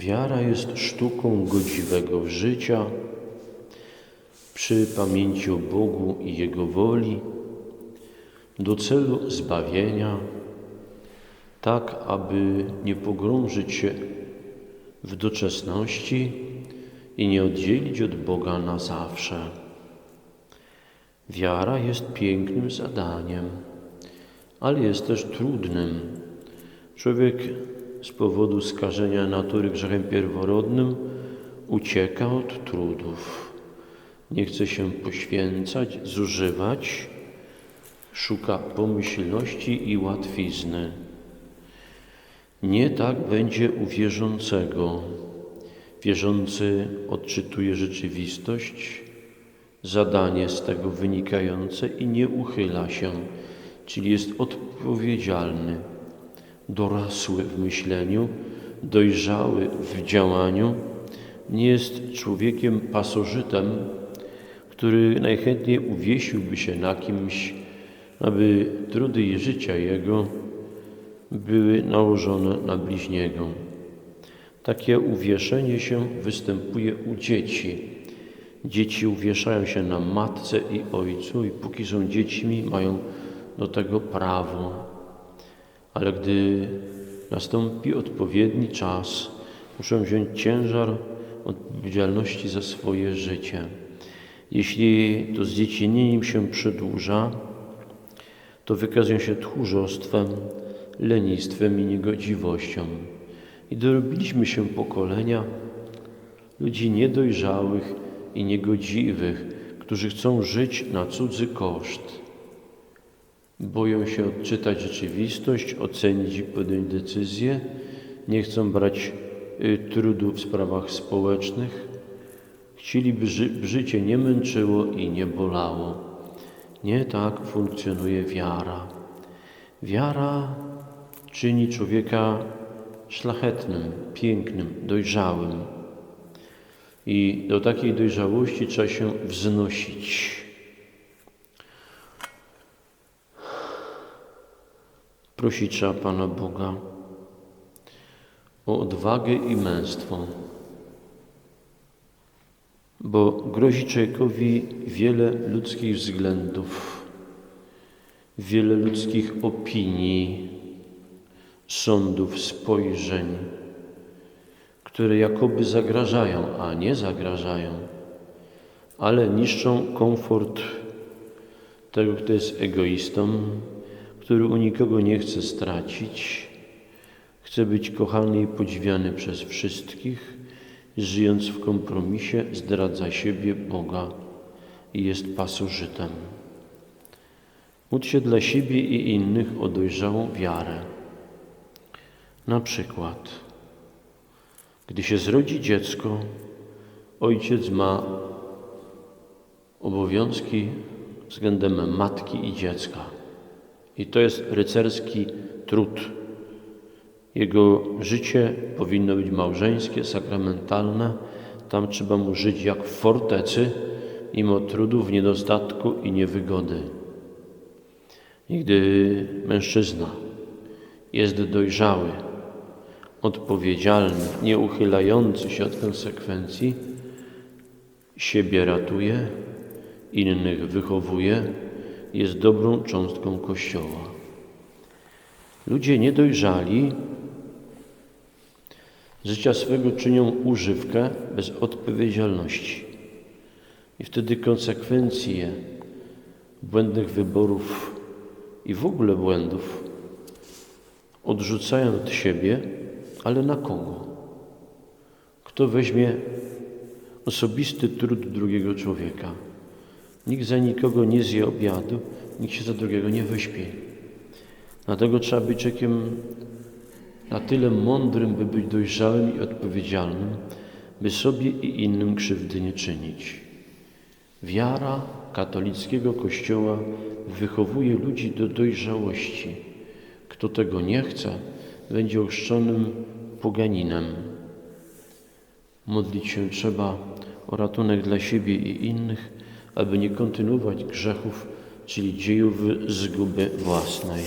Wiara jest sztuką godziwego życia przy pamięci o Bogu i Jego woli do celu zbawienia, tak aby nie pogrążyć się w doczesności i nie oddzielić od Boga na zawsze. Wiara jest pięknym zadaniem, ale jest też trudnym. Człowiek z powodu skażenia natury grzechem pierworodnym ucieka od trudów. Nie chce się poświęcać, zużywać, szuka pomyślności i łatwizny. Nie tak będzie u wierzącego. Wierzący odczytuje rzeczywistość, zadanie z tego wynikające i nie uchyla się, czyli jest odpowiedzialny, dorosły w myśleniu, dojrzały w działaniu, nie jest człowiekiem pasożytem, który najchętniej uwiesiłby się na kimś, aby trudy życia jego były nałożone na bliźniego. Takie uwieszenie się występuje u dzieci. Dzieci uwieszają się na matce i ojcu i póki są dziećmi, mają do tego prawo. Ale gdy nastąpi odpowiedni czas, muszą wziąć ciężar odpowiedzialności za swoje życie. Jeśli to zdziecinieniem się przedłuża, to wykazują się tchórzostwem, lenistwem i niegodziwością. I dorobiliśmy się pokolenia ludzi niedojrzałych i niegodziwych, którzy chcą żyć na cudzy koszt. Boją się odczytać rzeczywistość, ocenić i podjąć decyzje, nie chcą brać y, trudu w sprawach społecznych. Chcieliby, by życie nie męczyło i nie bolało. Nie tak funkcjonuje wiara. Wiara czyni człowieka szlachetnym, pięknym, dojrzałym. I do takiej dojrzałości trzeba się wznosić. Prosić trzeba Pana Boga o odwagę i męstwo, bo grozi człowiekowi wiele ludzkich względów, wiele ludzkich opinii, sądów, spojrzeń, które jakoby zagrażają, a nie zagrażają, ale niszczą komfort tego, kto jest egoistą, który u nikogo nie chce stracić, chce być kochany i podziwiany przez wszystkich, żyjąc w kompromisie, zdradza siebie, Boga i jest pasożytem. Módl się dla siebie i innych o dojrzałą wiarę. Na przykład, gdy się zrodzi dziecko, ojciec ma obowiązki względem matki i dziecka. I to jest rycerski trud. Jego życie powinno być małżeńskie, sakramentalne. Tam trzeba mu żyć jak w fortecy, mimo trudów, niedostatku i niewygody. I gdy mężczyzna jest dojrzały, odpowiedzialny, nie uchylający się od konsekwencji, siebie ratuje, innych wychowuje, jest dobrą cząstką Kościoła. Ludzie niedojrzali życia swego czynią używkę bez odpowiedzialności. I wtedy konsekwencje błędnych wyborów i w ogóle błędów odrzucają od siebie, ale na kogo? Kto weźmie osobisty trud drugiego człowieka? Nikt za nikogo nie zje obiadu, nikt się za drugiego nie wyśpi. Dlatego trzeba być człowiekiem na tyle mądrym, by być dojrzałym i odpowiedzialnym, by sobie i innym krzywdy nie czynić. Wiara katolickiego Kościoła wychowuje ludzi do dojrzałości. Kto tego nie chce, będzie ochrzczonym poganinem. Modlić się trzeba o ratunek dla siebie i innych, aby nie kontynuować grzechów, czyli dziejów zguby własnej.